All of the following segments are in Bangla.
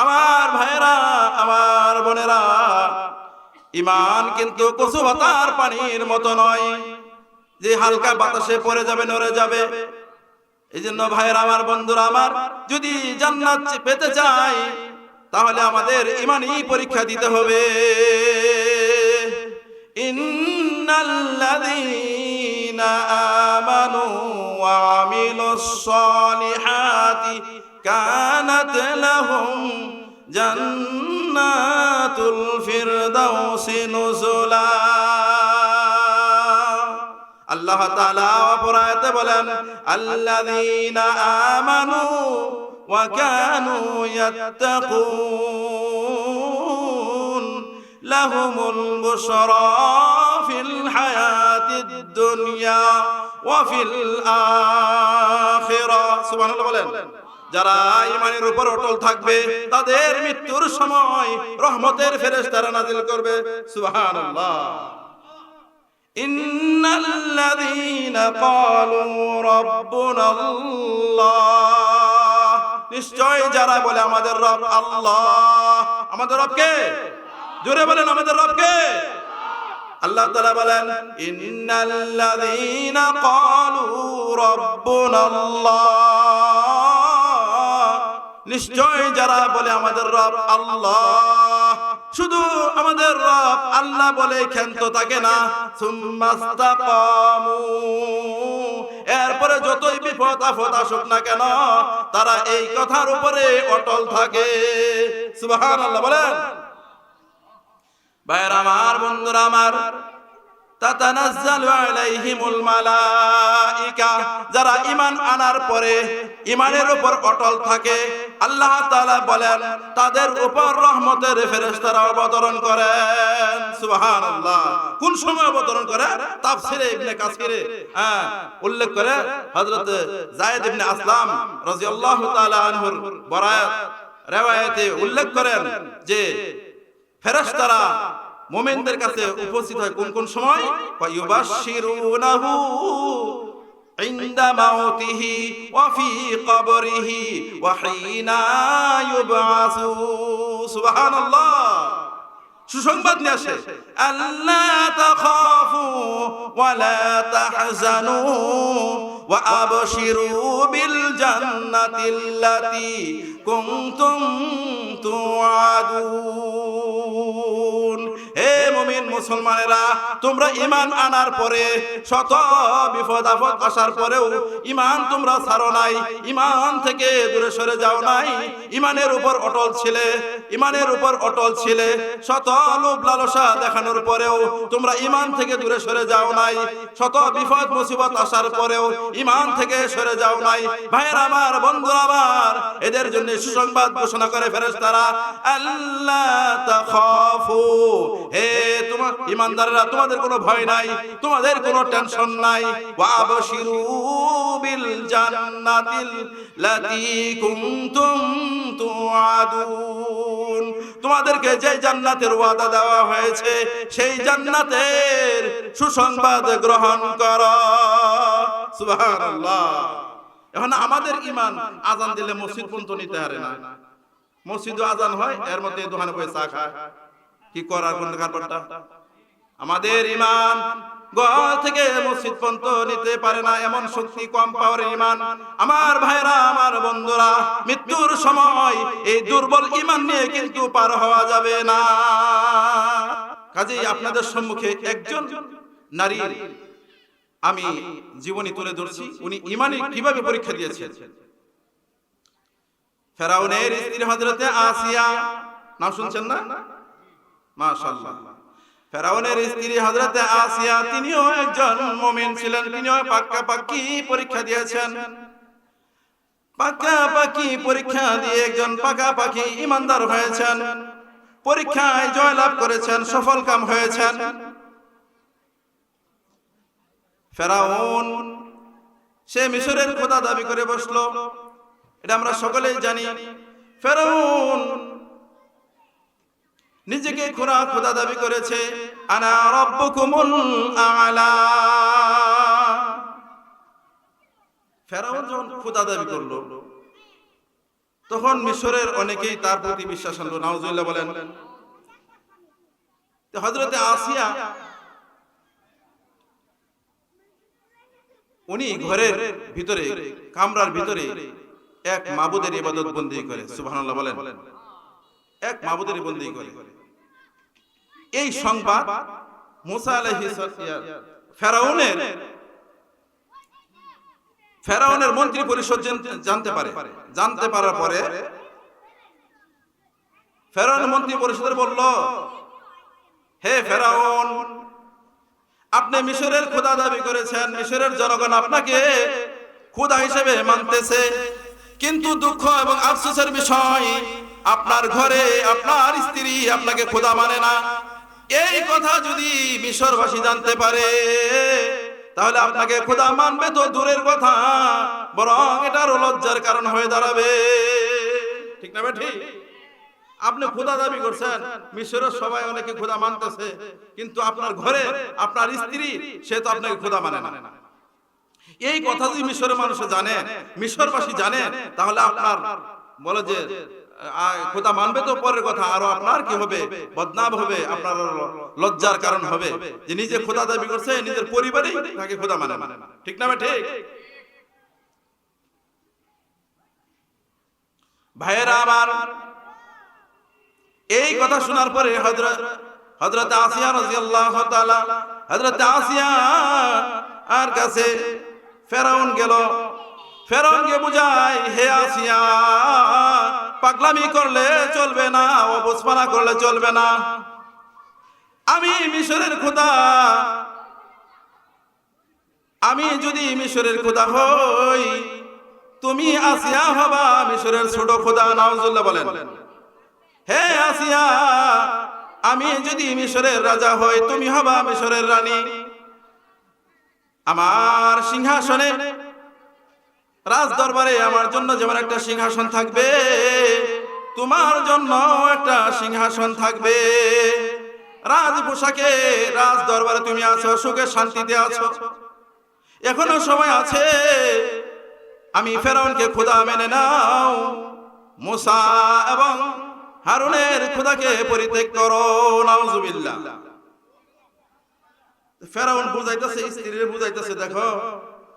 আমার ভাইয়েরা, আমার বোনেরা ইমান কিন্তু কচু ভাতার পানির মতো নয়। যে হালকা বাতাসে পড়ে যাবে, নড়ে যাবে। এই জন্য ভাইয়েরা, আমার বন্ধুরা, আমার যদি জান্নাত পেতে চাই, তাহলে আমাদের ইমানই পরীক্ষা দিতে হবে। ইন্নাল্লাযীনা আমানু ওয়া আমিলুস সালিহাতি কানাত লাহুম জান্নাতুল ফিরদাউসি নুজুলা। আল্লাহ তাআলা অপরায়তে বলেন, আল্লাযীনা আমানু ওয়া কানু ইয়াত্তাকুন, লাহুমুল বুশরা ফিল হায়াতিদ দুনিয়া ওয়া ফিল আখিরা। সুবহানাল্লাহ বলেন। যারা ইমানের উপর অটল থাকবে, তাদের মৃত্যুর সময় রহমতের ফেরেশতারা নাজিল করবে। সুবহানাল্লাহ। ইন্নাল্লাযীনা ক্বালু রাব্বুনাল্লাহ। নিশ্চয় যারা বলে আমাদের রব আল্লাহ, আমাদের রব কে? জোরে বলেন, আমাদের রব কে? আল্লাহ তাআলা বলেন, ইন্নাল্লাযীনা ক্বালু রাব্বুনাল্লাহ। নিশ্চয় যারা বলে আমাদের রব আল্লাহ, শুধু আমাদের রব আল্লাহ বলে ক্ষান্ত থাকে না। এরপরে যতই বিপদ আপদ আসুক না কেন, তারা এই কথার উপরে অটল থাকে। সুবহানাল্লাহ, বলেন। ভাইয়ের আমার, বন্ধুরা আমার যারা ঈমান আনার পরে ঈমানের উপর অটল থাকে, আল্লাহ তাআলা বলেন, তাদের উপর রহমতের ফেরেশতারা অবতরণ করেন। সুবহানাল্লাহ। কোন সময় অবতরণ করে? তাফসিরে ইবনে কাসিরে। হ্যাঁ উল্লেখ করে হযরত যায়েদ ইবনে আসলাম রাদিয়াল্লাহু তাআলা আনহুর বরায়াত রিওয়ায়াতে উল্লেখ করেন যে, ফেরেশতারা মোমেনদের কাছে উপস্থিত হয় কোন কোন সময়? ইউবাশশিরুনাহু ইনদা মাউতিহি ওয়া ফি কবরিহি ওয়া হিনা ইউবাসু সুবহানাল্লাহ। সুসংবাদ নিয়ে আসে। আল্লাহ তাখাফু ওয়া লা তাহজানু ওয়া আবশিরু বিল জান্নাতিল্লাতি কুনতুম তুআদুন। হে মুমিন মুসলমানেরা, তোমরা ঈমান আনার পরে, শত বিপদ আপদ আসার পরেও ঈমান তোমরা ছাড়ো নাই, ঈমান থেকে দূরে সরে যাও নাই। ঈমানের উপর অটল ছিলে, ঈমানের উপর অটল ছিলে, শত লোভ লালসা দেখানোর পরেও তোমরা ঈমান থেকে দূরে সরে যাও নাই। শত বিপদ মুসিবত আসার পরেও ঈমান থেকে সরে যাও নাই। ভাইয়ের আমার, বন্ধুরা আমার, এদের জন্য সুসংবাদ ঘোষণা করে ফেরেশতারা আল্লাহ তাখাফু, হে তোমার ইমানদাররা, তোমাদের কোনো ভয় নাই, তোমাদের কোনো টেনশন নাই। ওয়া আবশিরু বিল জান্নাতিল লাতী কুনতুম তুআদুন। তোমাদেরকে যে জান্নাতের ওয়াদা দেওয়া হয়েছে, সেই জান্নাতের সুসংবাদ গ্রহণ করো। সুবহানাল্লাহ। এখন আমাদের ইমান আজান দিলে মসজিদ পর্যন্ত নিতে হারে না। মসজিদও আজান হয়, এর মধ্যে দোকানে বসে চা খায়। কি করার কোন কারবারটা আমাদের ইমান ঘর থেকে মসজিদ পর্যন্ত নিতে পারে না, এমন শক্তি, কম পাওয়ার ইমান। আমার ভাইরা, আমার বন্ধুরা, মৃত্যুর সময় এই দুর্বল ইমান নিয়ে কিন্তু পার হওয়া যাবে না। কাজেই আপনাদের সম্মুখে একজন নারী আমি জীবনী তুলে ধরছি, উনি ইমানে কীভাবে পরীক্ষা দিয়েছেন? ফেরাউনের স্ত্রী হজরতে আসিয়া, নাম শুনছেন না? মাশাআল্লাহ। ফেরাউনের স্ত্রী হজরতে আসিয়া তিনিও একজন মুমিন ছিলেন, তিনিও পাক্কা পাক্কি পরীক্ষা দিয়েছেন। পাক্কি পরীক্ষা দিয়ে একজন পাকা পাখি ইমানদার হয়েছেন, পরীক্ষায় জয়লাভ করেছেন, সফল কাম হয়েছেন। ফেরাউন, সে মিশরের খোদা দাবি করে বসল। এটা আমরা সকলেই জানি। ফেরাউন নিজেকে খোরা খোদা দাবি করেছে, আনা যখন খোদা দাবি করল, তখন মিশরের অনেকেই তার প্রতি বিশ্বাস আনলো। নাউজুল্লাহ বলেন হজরতে আসিয়া, উনি ঘরের ভিতরে, কামরার ভিতরে এক মাবুদের ইবাদত বন্দী করে। সুবহানাল্লাহ বলেন। এক মাবুদের বন্দি করে। এই সংবাদ ফেরাউনের ফেরাউনের মন্ত্রী পরিষদ জানতে পারে। জানতে পারার পরে ফেরাউন মন্ত্রী পরিষদের বলল, হে ফেরাউন, আপনি মিশরের খোদা দাবি করেছেন। মিশরের জনগণ আপনাকে খোদা হিসেবে মানতেছে। কিন্তু দুঃখ এবং আফসোসের বিষয়, আপনার ঘরে আপনার স্ত্রী আপনাকে খোদা মানে না। এই কথা যদি মিশরবাসী জানতে পারে, তাহলে আপনাকে খোদা মানবে তো দূরের কথা, বরং এটারও লজ্জার কারণ হয়ে দাঁড়াবে। ঠিক না ঠিক আপনি খোদা দাবি করছেন, মিশরের সবাই অনেকে খোদা মানতেছে, কিন্তু আপনার ঘরে আপনার স্ত্রী, সে তো আপনাকে খোদা মানে না। এই কথা যদি মিশরের মানুষ জানে, মিশরবাসী জানে, তাহলে আপনার বলে যে খোদা মানবে তো পরের কথা, আরও আপনার কি হবে? বদনাম হবে, আপনার লজ্জার কারণ হবে। যে নিজে খোদা দাবি করছে, নিজের পরিবারেই তাকে খোদা মানে না। ঠিক না ঠিক? ভাইয়েরা আমার, এই কথা শোনার পরে হযরত হযরত আসিয়া তাআলা আসিয়া আর কাছে ফেরাউন গেল। ফেরাউনকে বুঝায়, হে আসিয়া পাগলামি করলে চলবে না অবসপানা করলে চলবে না। আমি মিশরের খোদা। আমি যদি মিশরের খোদা হই, তুমি আসিয়া হবা মিশরের ছোট খোদা নাউজুল্লাহ বলেন। হে আসিয়া, আমি যদি মিশরের রাজা হই, তুমি হবা মিশরের রানী। আমার সিংহাসনে রাজ দরবারে আমার জন্য যেমন একটা সিংহাসন থাকবে, তোমার জন্য একটা সিংহাসন থাকবে। রাজ পোশাকে রাজ দরবারে তুমি আছো, সুখে শান্তিতে আছো। এখনও সময় আছে, আমি ফেরাউনকে খোদা মেনে নাও। মুসা এবং হারুনের খোদাকে পরিত্যাগ করো, নাউজুবিল্লাহ। ফেরাউন বুঝাইতেছে, স্ত্রীরে বুঝাইতেছে, দেখো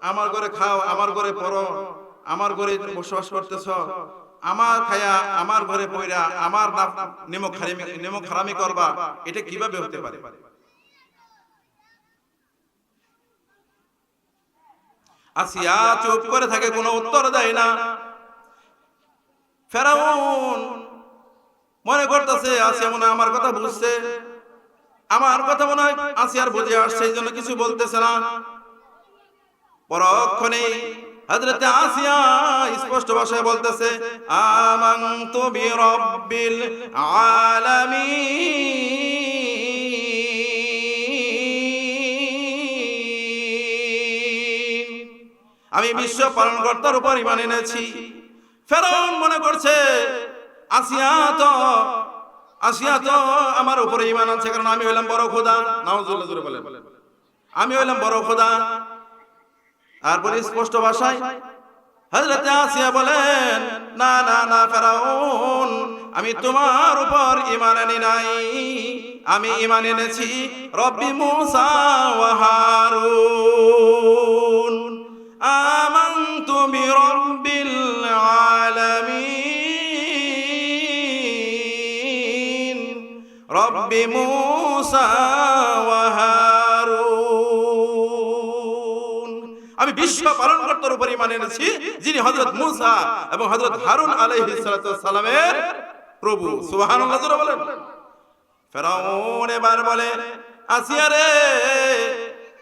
আমার ঘরে খাও, আমার ঘরে পড়ো, আমার ঘরে বসবাস করতেছ, আমার খায়া আমার ঘরে পয়রা আমার হারামি, নিমক করবা, এটা কীভাবে হতে পারে? আসিয়া চুপ করে থাকে, কোনো উত্তর দেয় না। ফেরাউন মনে করতেছে, আসিয়া মনে আমার কথা বুঝছে। আমার কথা মনে হয় আসিয়ার বুঝে আসছে, এই জন্য কিছু বলতেছে না। পরক্ষণে হযরতে আসিয়া স্পষ্ট ভাষায় বলতেছে, আমানতু বিরাব্বিল আলামিন। আমি বিশ্ব পালনকর্তার উপর ইমান এনেছি। ফেরাউন মনে করছে, আসিয়া তো আসিয়া তো আমার উপরে ইমান আছে কারণ আমি হইলাম বড় খোদা। নাউজুল্লাহ বলেন। আমি হইলাম বড় খোদা। আর বলি স্পষ্ট ভাষায় হযরত আসিয়া বলেন না না না ফেরাউন আমি তোমার উপর ইমান আনি নাই। আমি ইমান এনেছি রব্বি মুসা ওয়া হারুন। আমানতু বিরাব্বিল আলামিন। রব্বি মুসা ওয়া আমি বিশ্ব পালন কর্তার উপর ইমান এনেছি, যিনি হযরত মুসা এবং হযরত হারুন আলাইহিস সালামের প্রভু। জোরে বলেন। ফেরাউন এবার বলে, আসিয়া রে,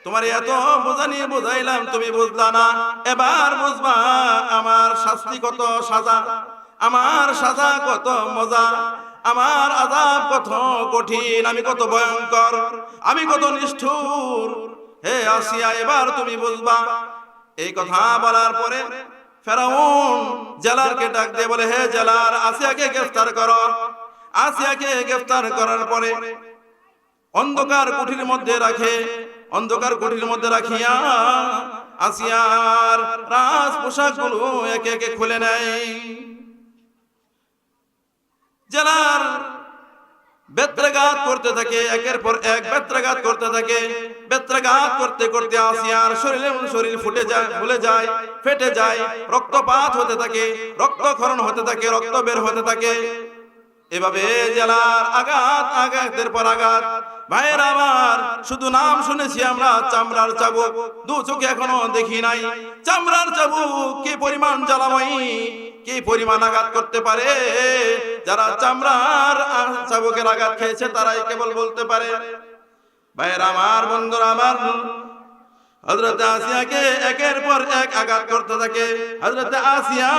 তোমার এত বোঝা নিয়ে বোঝাইলাম, তুমি বুঝলা না। এবার বুঝবা, আমার শাস্তি কত সাজা, আমার সাজা কত মজা, আমার আজাব কত কঠিন, আমি কত ভয়ঙ্কর, আমি কত নিষ্ঠুর। হে আসিয়া, এবার তুমি বুঝবা এই কথা বলার পরে ফেরাউন জেলারকে ডাক দিয়ে বলে, হে জেলার আসিয়াকে গ্রেফতার করো। আসিয়াকে গ্রেফতার করার পরে অন্ধকার কুঠির মধ্যে রাখে, অন্ধকার কুঠির মধ্যে রাখিয়া আসিয়ার রাজ পোশাকগুলো একে একে খুলে নেয়। জেলার বেত্রাঘাত করতে থাকে, একের পর এক বেত্রাঘাত করতে থাকে। বেত্রাঘাত করতে করতে আসিয়ার শরীরে শরীর ফুটে যায়, ফুলে যায়, ফেটে যায়, রক্তপাত হতে থাকে, রক্তক্ষরণ হতে থাকে, রক্ত বের হতে থাকে। এভাবে জেলার আঘাত, আঘাতের পর আঘাত। ভাইয়ের আমার শুধু নাম শুনেছি আমরা, চামড়ার চাবুক। দু চোখে এখনও দেখি নাই। চামড়ার চাবুক, কি পরিমাণ জ্বালাময়ী, কি পরিমাণ আঘাত করতে পারে? যারা চামড়ার চাবুকের আঘাত খেয়েছে, তারাই কেবল বলতে পারে। ভাইয়ের, আমার বন্ধুরা, আমার হজরত আসিয়াকে একের পর এক আঘাত করতে থাকে। হজরত আসিয়া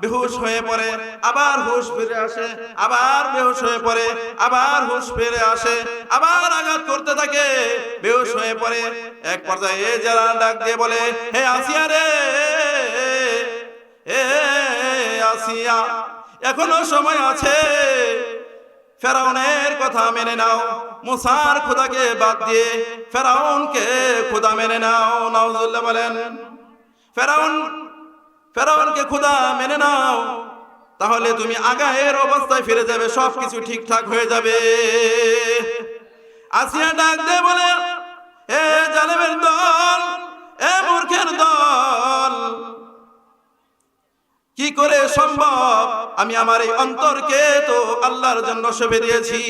বেহুশ হয়ে পড়ে, আবার হুশ ফিরে আসে, আবার বেহুশ হয়ে পড়ে, আবার হুশ ফিরে আসে, আবার আঘাত করতে থাকে, বেহুশ হয়ে পড়ে। এক পর্যায়ে যারা ডাক দিয়ে বলে, হে আসিয়া রে হে আসিয়া, এখনও সময় আছে ফেরাউনের কথা মেনে নাও, মুসার খোদাকে বাদ দিয়ে ফেরাউনকে খোদা মেনে নাও নাউজুল্লাহ বলেন। ফেরাউন, ফেরাউনকে খোদা মেনে নাও, তাহলে তুমি আগায়ের অবস্থায় ফিরে যাবে সব কিছু ঠিকঠাক হয়ে যাবে। আসিয়া ডাক দে বলে, এ জালেমের দল, এ মূর্খের দল কি করে সম্ভব? আমি আমার এই অন্তরকে তো আল্লাহর জন্য সঁপে দিয়েছি।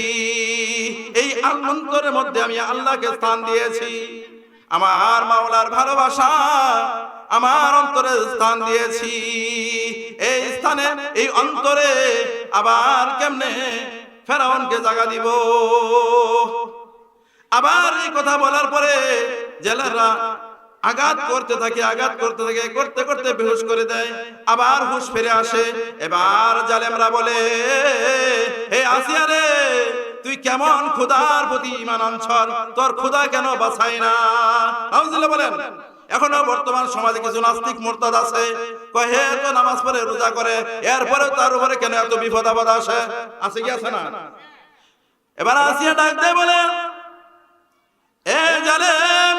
এই অন্তরের মধ্যে আমি আল্লাহকে স্থান দিয়েছি। আমার মাওলার ভালোবাসা আমার অন্তরে স্থান দিয়েছি। এই স্থানে, এই অন্তরে আবার কেমনে ফেরাউনকে জায়গা দিব? আবার এই কথা বলার পরে জেলেরা আঘাত করতে থাকে, আঘাত করতে থাকে, করতে করতে বেহুশ করে দেয়। আবার হুশ ফিরে আসে। এবার জালেমরা বলে, হে আসিয়া রে, তুই কেমন খোদার প্রতি ইমান আনছর? তোর খোদা কেন বাছাই না? নাউজুবিল্লাহ বলেন, এখনও বর্তমান সমাজে কিছু নাস্তিক মোরতাদ আছে। কয়, হে, তো নামাজ পড়ে রোজা করে এরপরে তার উপরে কেন এত বিপদ আপদ আসে? আছে কি আছে না? এবার আসিয়া ডাক দেয় বলে এ জালেম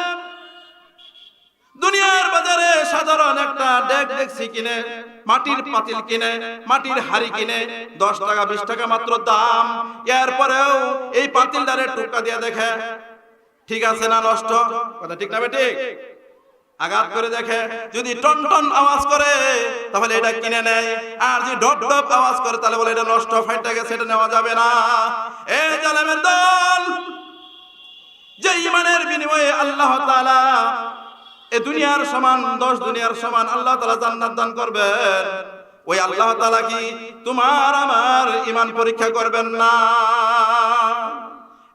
দুনিয়ার বাজারে সাধারণ একটা ডেক দেখছি কিনে, মাটির পাতিল কিনে, মাটির হাড়ি কিনে, দশ টাকা, বিশ টাকা মাত্র দাম। এরপরেও এই পাতিলটারে টুকা দিয়ে দেখে, ঠিক আছে না নষ্ট? কথা ঠিক না ঠিক আঘাত করে দেখে, যদি টন টন আওয়াজ করে, তাহলে এটা কিনে নেয়। আর যদি ডপ ডপ আওয়াজ করে, তাহলে বলে এটা নষ্ট ফাইটটা গেছে, এটা নেওয়া যাবে না। এ জালেমের দল, যে ইমানের বিনিময়ে আল্লাহ তাআলা এ দুনিয়ার সমান, দশ দুনিয়ার সমান আল্লাহ তালা জান্নাত দান করবেন। ওই আল্লাহ তালা কি তোমার আমার ইমান পরীক্ষা করবেন না?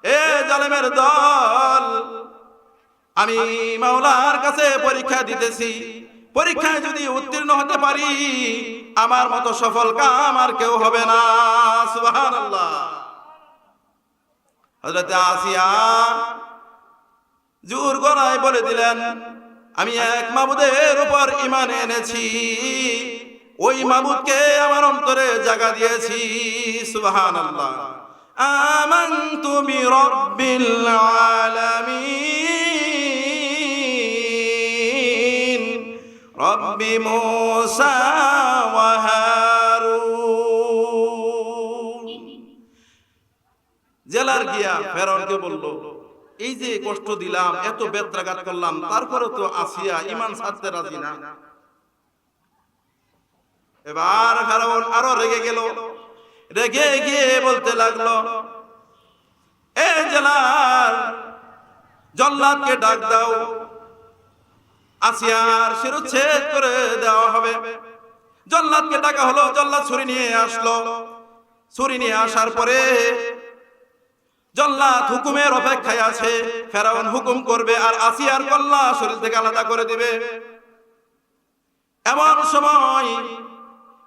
এ জালেমের দল, আমি মাওলার কাছে পরীক্ষা দিতেছি। পরীক্ষায় যদি উত্তীর্ণ হতে পারি, আমার মতো সফল কাম আর কেউ হবে না। সুবহানাল্লাহ। হযরত আসিয়া জোর গলায় বলে দিলেন আমি এক মাবুদের উপর ইমান এনেছি। ওই মাবুদকে আমার অন্তরে জায়গা দিয়েছি। সুবহান আল্লাহ আমানতু বিরাব্বিল আলামিন। রব্বি মূসা জেলার গিয়া ফেরাউনকে বলল এই যে কষ্ট দিলাম, এত বেত্রাঘাত করলাম তারপরে তো আসিয়া ইমান ছাড়তে রাজি না। এবার ফেরাউন আরও রেগে গেল। রেগে গিয়ে বলতে লাগল, এ জেলার জল্লাদকে ডাক দাও। আসিয়ার শিরুচ্ছেদ করে দেওয়া হবে। জল্লাদকে ডাকা হলো, জল্লাদ ছুরি নিয়ে আসলো। ছুরি নিয়ে আসার পরে জল্লাদ হুকুমের অপেক্ষায় আছে। ফেরাউন হুকুম করবে আর আসিয়ার কল্লা শরীর থেকে আলাদা করে দিবে। এমন সময়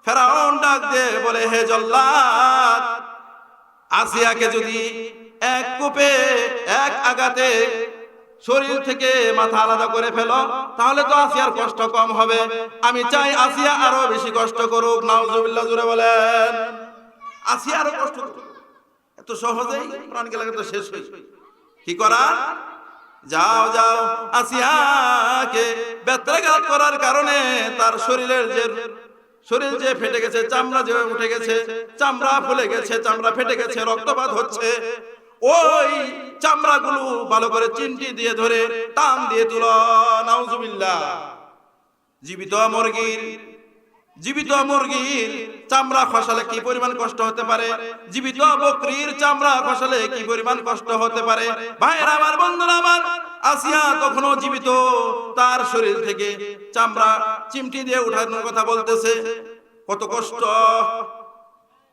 ফেরাউন ডাক দে বলে, হে জল্লাদ আসিয়াকে যদি এক কূপে, এক আগাতে শরীর থেকে মাথা আলাদা করে ফেলো, তাহলে তো আসিয়ার কষ্ট কম হবে। আমি চাই আসিয়া আরও বেশি কষ্ট করুক। নাউজুবিল্লাহ জুড়ে বলেন। আসিয়া আরও কষ্ট করুক। এত সহজেই প্রাণ গেলে তো শেষ হয়ে কি করা? যাও যাও আসিয়াকে বেত্রাঘাত করার কারণে তার শরীরের যে শরীর যে ফেটে গেছে চামড়া যে উঠে গেছে চামড়া ফুলে গেছে চামড়া ফেটে গেছে রক্তপাত হচ্ছে। ওই চামড়াগুলো ভালো করে চিমটি দিয়ে ধরে টান দিয়ে তুল। নাউজুবিল্লাহ। জীবিত মুরগির জীবিত মুরগির চামড়া খসালে কি পরিমাণ কষ্ট হতে পারে? জীবিত বকরির চামড়া খসালে কি পরিমাণ কষ্ট হতে পারে? ভাইয়ের আমার, বন্ধুরা আমার, আসিয়া তখনও জীবিত, তার শরীর থেকে চামড়া চিমটি দিয়ে উঠানোর কথা বলতেছে। কত কষ্ট।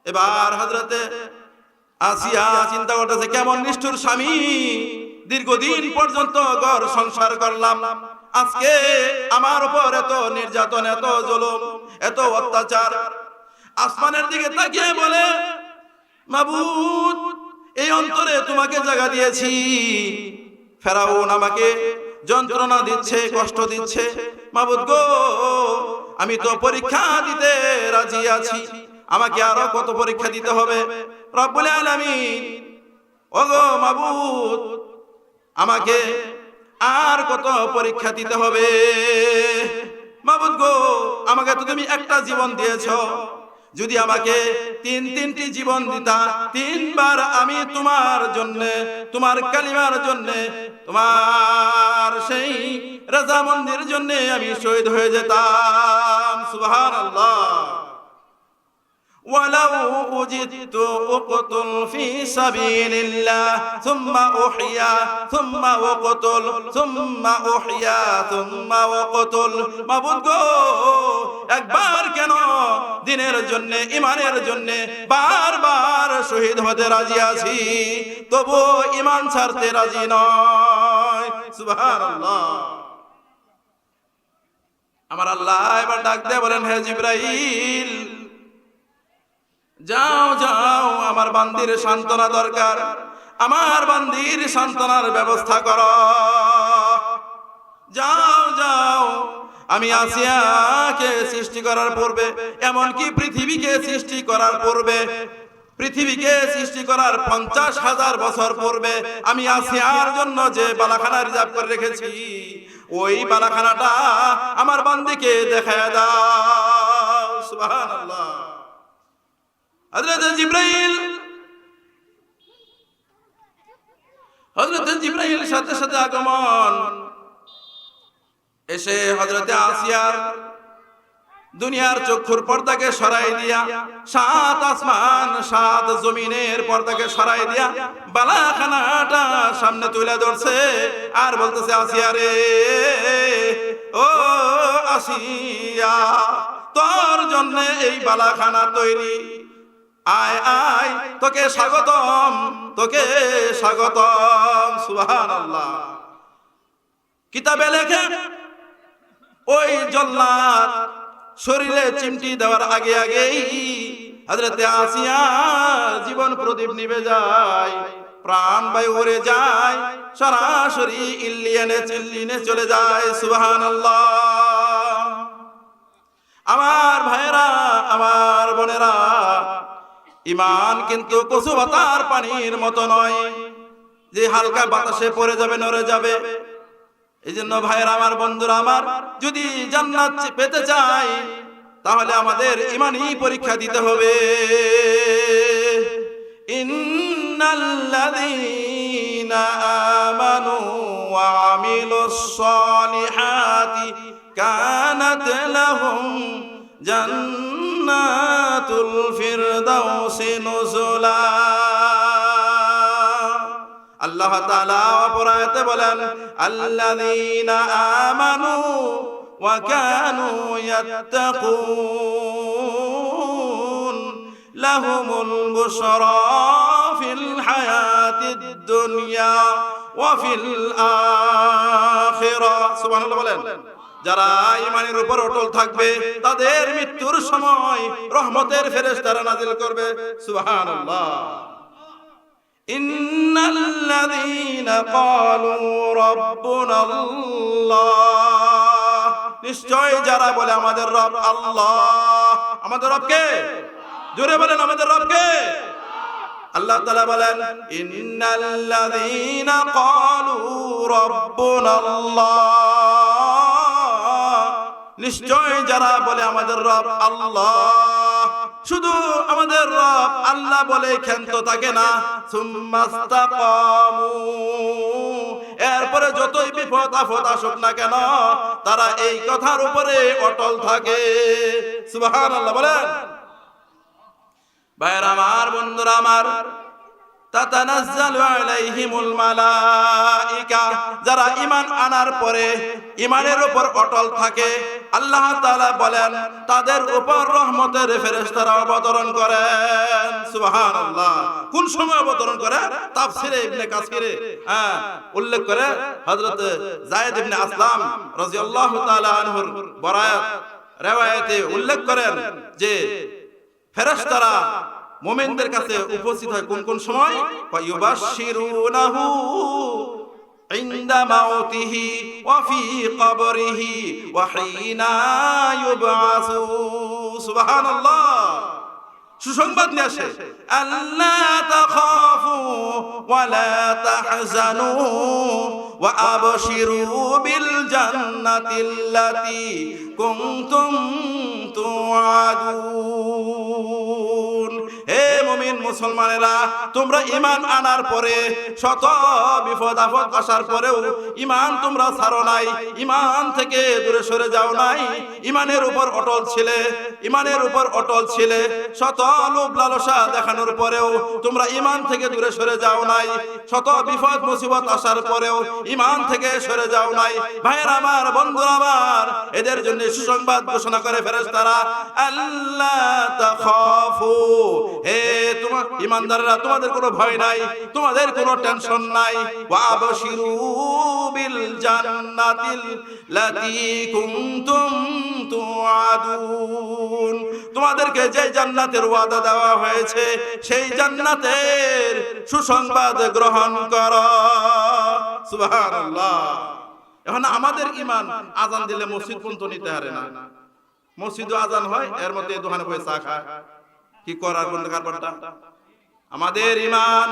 এবার হজরতে আসিয়া চিন্তা করতেছে, কেমন নিষ্ঠুর স্বামী। দীর্ঘদিন পর্যন্ত ঘর সংসার করলাম। আজকে আমার উপর এত নির্যাতন, এত জুলুম, এত অত্যাচার। আসমানের দিকে তাকিয়ে বলে, মাবুদ, এই অন্তরে তোমাকে জায়গা দিয়েছি। ফেরাউন আমাকে যন্ত্রণা দিচ্ছে, কষ্ট দিচ্ছে। মাবুদ গো, আমি তো পরীক্ষা দিতে রাজি আছি। আমাকে আরও কত পরীক্ষা দিতে হবে? রব্বুল আলামিন, ওগো মাবুদ, আমাকে কত পরীক্ষা দিতে হবে? মাবুদ গো, আমাকে তো তুমি একটা জীবন দিয়েছ। যদি আমাকে তিন তিনটি জীবন দিতা, তিনবার আমি তোমার জন্য, তোমার কালিমার জন্য, তোমার সেই রাজা মন্দির জন্য আমি শহীদ হয়ে যেতাম। সুবহানাল্লাহ। ولو وجدت أقتل في سبيل الله ثم أحيا ثم أقتل ثم أحيا ثم أقتل মাবুদ গো একবার কেন দিনের জন্য ইমানের জন্য বারবার শহীদ হতে রাজি আছি তবু ইমান ছাড়তে রাজি নয় সুবহানাল্লাহ আমার আল্লাহ এবার ডাক দিয়ে বলেন হে জিব্রাইল যাও যাও, আমার বান্দির সান্ত্বনা দরকার। আমার বান্দির সান্ত্বনার ব্যবস্থা কর। যাও যাও, আমি আসিয়াকে সৃষ্টি করার পূর্বে, এমনকি পৃথিবীকে সৃষ্টি করার পূর্বে, পৃথিবীকে সৃষ্টি করার পঞ্চাশ হাজার বছর পূর্বে, আমি আসিয়ার জন্য যে বালাখানা রিজার্ভ করে রেখেছি, ওই বালাখানাটা আমার বান্দিকে দেখায় দাও। সুবহানাল্লাহ। হযরত জিব্রাইল। হযরত জিব্রাইল সাথে সাথে আগমন। এসে হযরতে আসিয়ার দুনিয়ার চক্ষুর পর্দাকে সরাই দিয়া, সাত আসমান, সাত জমিনের পর্দাকে সরাই দিয়া বালাখানাটা সামনে তুলে ধরছে। আর বলতেছে, আসিয়া রে, ও আসিয়া, তোর জন্য এই বালাখানা তৈরি। আয় আয়, তোকে স্বাগতম তোকে স্বাগতম, সুবহানাল্লাহ। কিতাবে লেখে, ওই জল্লাদ শরীরে চিমটি দেওয়ার আগে আগেই হযরতে আসিয়া জীবন প্রদীপ নিবে যায়, প্রাণ বায়ু উড়ে যায়, সরাসরি ইল্লিয়ানে চিল্লিনে চলে যায়, সুবহানাল্লাহ। ইমান কিন্তু কচু পাতার পানির মতো নয়। যে হালকা বাতাসে পড়ে যাবে, নড়ে যাবে। এই জন্য ভাইয়ের আমার, বন্ধুরা আমার, যদি জান্নাত পেতে চাই, তাহলে আমাদের ইমানই পরীক্ষা দিতে হবে। ইন্নাল্লাযীনা লাহুম জান্নাতুল ফিরদাউসি নুজুলা। আল্লাহ তাআলা অপরায়তে বলেন, আল্লাযীনা আমানু ওয়া কানু ইয়াত্তাকুন, লাহুমুল বুশরা ফিল হায়াতিদ দুনিয়া ওয়া ফিল আখিরা। সুবহানাল্লাহ বলেন। যারা ইমানের উপর অটল থাকবে, তাদের মৃত্যুর সময় রহমতের ফেরেশতারা নাজিল করবে। সুবহানাল্লাহ। ইন্নাল্লাযীনা ক্বালু রাব্বুনাল্লাহ। নিশ্চয় যারা বলে আমাদের রব আল্লাহ। আমাদের রব কে? জোরে বলেন, আমাদের রব কে? আল্লাহ তাআলা বলেন, ইন্নাল্লাযীনা ক্বালু রাব্বুনাল্লাহ। নিশ্চয় যারা বলে আমাদের রব আল্লাহ, শুধু আমাদের রব আল্লাহ বলে ক্ষান্ত থাকে না। এরপরে যতই বিপদ আপদ আসুক না কেন, তারা এই কথার উপরে অটল থাকে। সুবহানাল্লাহ, বলেন। ভাইয়ের আমার, বন্ধুরা আমার যারা ঈমান আনার পরে ঈমানের উপর অটল থাকে, আল্লাহ তাআলা বলেন, তাদের উপর রহমতের ফেরেশতারা অবতরণ করেন। সুবহানাল্লাহ। কোন সময় অবতরণ করে? তাফসিরে ইবনে কাসিরে। হ্যাঁ উল্লেখ করে হযরত যায়েদ ইবনে আসলাম রাদিয়াল্লাহু তাআলা আনহুর বরায়াত রিওয়ায়াতে উল্লেখ করেন যে, ফেরেশতারা মোমেনদের কাছে উপস্থিত হয় কোন কোন সময়? ফায়ুবাশশিরুনাহু ইনদা মাউতিহি ওয়া ফি কবরিহি ওয়া হিনা ইউবআসু। সুবহানাল্লাহ। সুসংবাদ নিয়ে আসে। আল্লাহ তাখাফু ওয়া লা তাহজানু ওয়া আবশিরু বিল জান্নাতিল্লাতি কুনতুম তুআদুন। মুমিন মুসলমানেরা, তোমরা ঈমান আনার পরে শত বিপদ আপদ আসার পরেও ঈমান তোমরা ছাড়ো নাই, ঈমান থেকে দূরে সরে যাও নাই। ঈমানের উপর অটল ছিলে, ঈমানের উপর অটল ছিলে, শত লোভ লালসা দেখানোর পরেও তোমরা ঈমান থেকে দূরে সরে যাও নাই। শত বিপদ মুসিবত আসার পরেও ঈমান থেকে সরে যাও নাই। ভাইয়ের আমার, বন্ধুরা আমার, এদের জন্য সুসংবাদ ঘোষণা করে ফেরেশতারা আল্লাহ তাখাফু, হে তোমার ইমানদাররা তোমাদের কোনো ভয় নাই, তোমাদের কোনো টেনশন নাই। ওয়াবশিরু বিল জান্নাতিল কুনতুম তুআদুন। তোমাদেরকে যে জান্নাতের ওয়াদা দেওয়া হয়েছে, সেই জান্নাতের সুসংবাদ গ্রহণ করো। সুবহানাল্লাহ। এখন আমাদের ইমান আজান দিলে মসজিদ পর্যন্ত নিতে হারে না। মসজিদও আজান হয়, এর মধ্যে দোকানে বসে চা খায়। কি করার কোন কারবারটা? আমাদের ইমান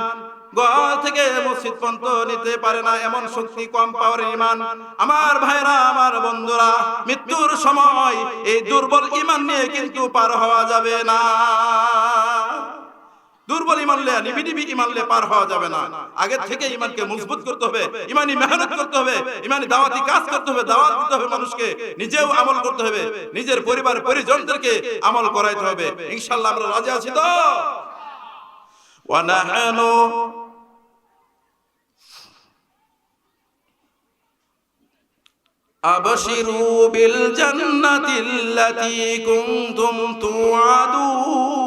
ঘর থেকে মসজিদ পর্যন্ত নিতে পারে না, এমন শক্তি, কম পাওয়ার ইমান আমার ভাইরা, আমার বন্ধুরা, মৃত্যুর সময় এই দুর্বল ইমান নিয়ে কিন্তু পার হওয়া যাবে না। দুর্বল ইমান লে নিবি নিবি ইমান লে পার হওয়া যাবে না আগে থেকে ইমানকে মজবুত করতে হবে ইমানি মেহনত করতে হবে ইমানি দাওয়াতি কাজ করতে হবে দাওয়াত দিতে হবে মানুষকে নিজেও আমল করতে হবে নিজের পরিবার পরিজনদেরকে আমল করাইতে হবে ইনশাআল্লাহ আমরা রাজি আছি তো ونحن أبشروا بالجنة التي كنتم توعدون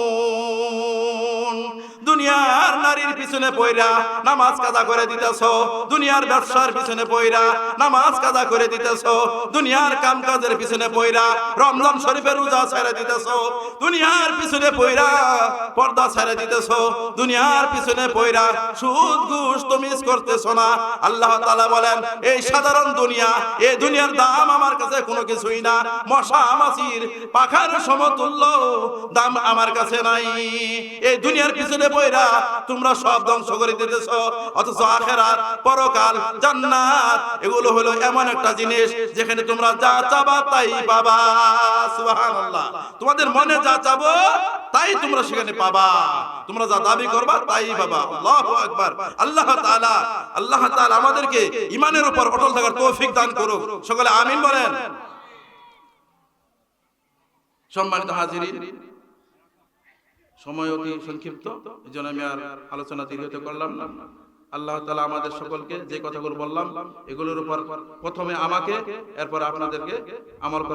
নারীর পিছনে পয়রা নামাজ কাজা করে দিতেছ, দুনিয়ার ব্যবসার পিছনে পয়রা নামাজ কাজা করে দিতেছ, দুনিয়ার কাম কাজের পিছনে পয়রা রমজান শরীফের রোজা ছেড়ে দিতেছ, দুনিয়ার পিছনে পয়রা পর্দা ছেড়ে দিতেছ, দুনিয়ার পিছনে পয়রা সুদ ঘুষ তো মিস করতেছ না। আল্লাহ তাআলা বলেন, এই সাধারণ দুনিয়া এই দুনিয়ার দাম আমার কাছে কোনো কিছুই না। মশা, মাছির, পাখার সমতুল্য দাম আমার কাছে নাই। এই দুনিয়ার পিছনে বইরা তোমরা সব ধ্বংস করে দিতেছ। অথচ আখেরাত, পরকাল, জান্নাত, এগুলো হলো এমন একটা জিনিস যেখানে তোমরা যা চাবা তাই পাবা। সুবহানাল্লাহ। তোমাদের মনে যা চাবো তাই তোমরা সেখানে পাবা। তোমরা যা দাবি করবা তাই পাবা। আল্লাহু আকবার। আল্লাহ তাআলা আল্লাহ তাআলা আমাদেরকে ইমানের উপর অটল থাকার তৌফিক দান করুক। সকলে আমিন বলেন। সম্মানিত হাজিরিন সময় অতি সংক্ষিপ্ত এই জন্য আমি আর আলোচনা দীর্ঘত করলাম না। আল্লাহ তালা আমাদের সকলকে যে কথাগুলো বললাম, এগুলোর উপর প্রথমে আমাকে, এরপর আপনাদেরকে আমল করার